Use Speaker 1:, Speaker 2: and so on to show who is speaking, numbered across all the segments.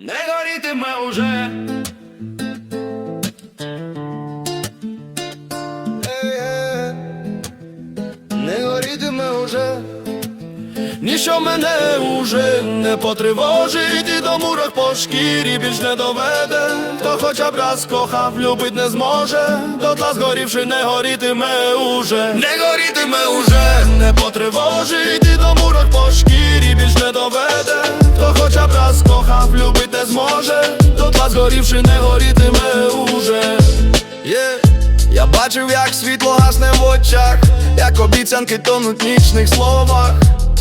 Speaker 1: Не горітиме уже. Не горітиме уже. Ніщо мене уже не потривожить І до мурах по шкірі більш не доведе. Хто хоча б раз кохав, любить не зможе. Дотла згорівши не горітиме уже. Не горітиме уже, не потривожить не зможе Дотла згорівши не горітиме уже yeah. Я бачив, як світло гасне в очах, як обіцянки тонуть в нічних словах,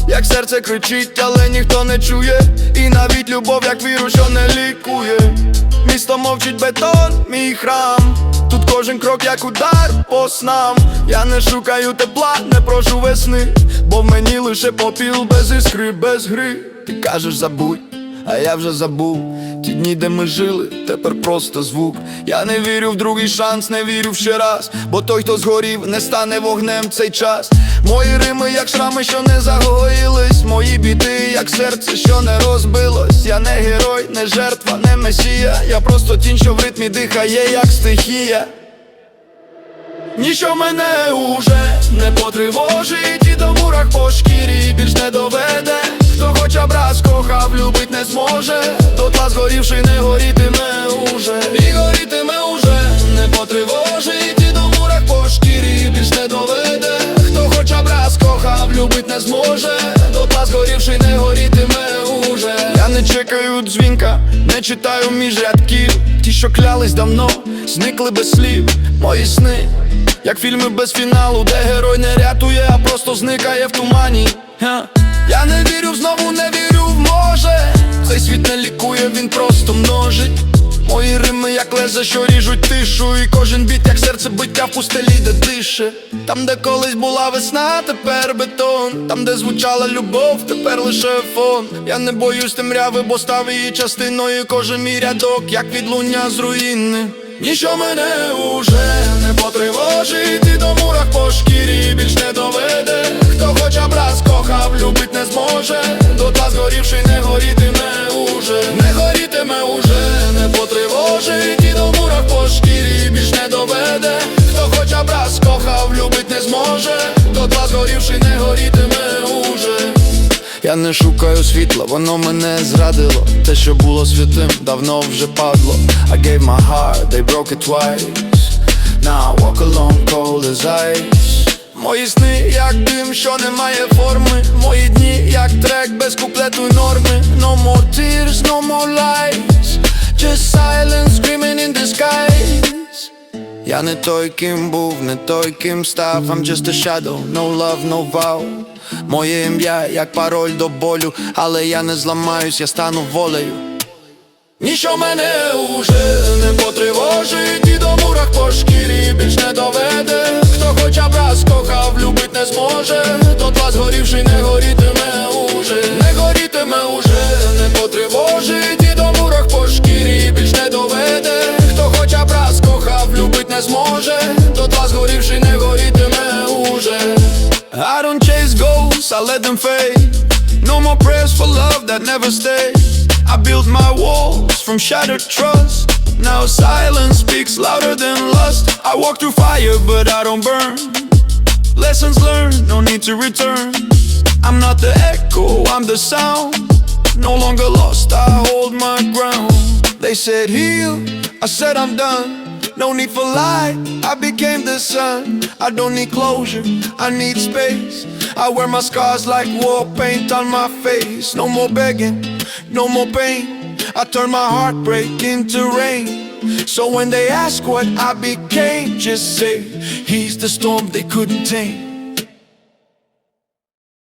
Speaker 1: як серце кричить, але ніхто не чує, і навіть любов, як віру, що не лікує. Місто мовчить бетон, мій храм. Тут кожен крок як удар по снам. Я не шукаю тепла, не прошу весни, бо в мені лише попіл без іскри, без гри. Ти кажеш, забудь. А я вже забув ті дні, де ми жили, тепер просто звук. Я не вірю в другий шанс, не вірю в ще раз. Бо той, хто згорів, не стане вогнем цей час. Мої рими, як шрами, що не загоїлись. Мої біди, як серце, що не розбилось. Я не герой, не жертва, не месія. Я просто тінь, що в ритмі дихає, як стихія. Ніщо мене уже зможе Дотла згорівши не горітиме уже. І горітиме уже. Не потривожить І до мурах по шкірі більш не доведе. Хто хоча б раз кохав, любить не зможе. Дотла згорівши не горітиме уже. Я не чекаю дзвінка, не читаю між рядків. Ті, що клялись давно, зникли без слів. Мої сни як фільми без фіналу, де герой не рятує, а просто зникає в тумані. Я не вірю знову, не не лікує, він просто множить. Мої рими, як леза, що ріжуть тишу, і кожен біт, як серце биття в пустелі, де дише. Там, де колись була весна, тепер бетон. Там, де звучала любов, тепер лише фон. Я не боюсь темряви, бо став її частиною. Кожен мій рядок, як відлуння з руїни. Ніщо мене уже не потривожить І до мурах по шкірі більш не доведе Хто хоча б раз кохав, любить не зможе Дотла згорівши зможе Дотла згорівши не горітиме уже я не шукаю світла, воно мене зрадило. Те, що було святим, давно вже падло. I gave my heart, they broke it twice. Now I walk alone, cold as ice. Мої сни, як дим, що не має форми. Мої дні, як трек без куплету й норми. No more tears, no more lies. Just silence screaming in the. Я не той, ким був, не той, ким став I'm just a shadow, no love, no vow Моє ім'я, як пароль до болю, але я не зламаюсь, я стану волею. Ніщо мене уже не потривожить І до мурах по I let them fade. No more prayers for love that never stays. I built my walls from shattered trust. Now silence speaks louder than lust. I walk through fire but I don't burn. Lessons learned, no need to return. I'm not the echo, I'm the sound. No longer lost, I hold my ground. They said heal, I said I'm done. No need for light, I became the sun. I don't need closure, I need space I wear my scars like war paint on my face. No more begging, no more pain. I turn my heartbreak into rain. So when they ask what I became Just say, he's the storm they couldn't tame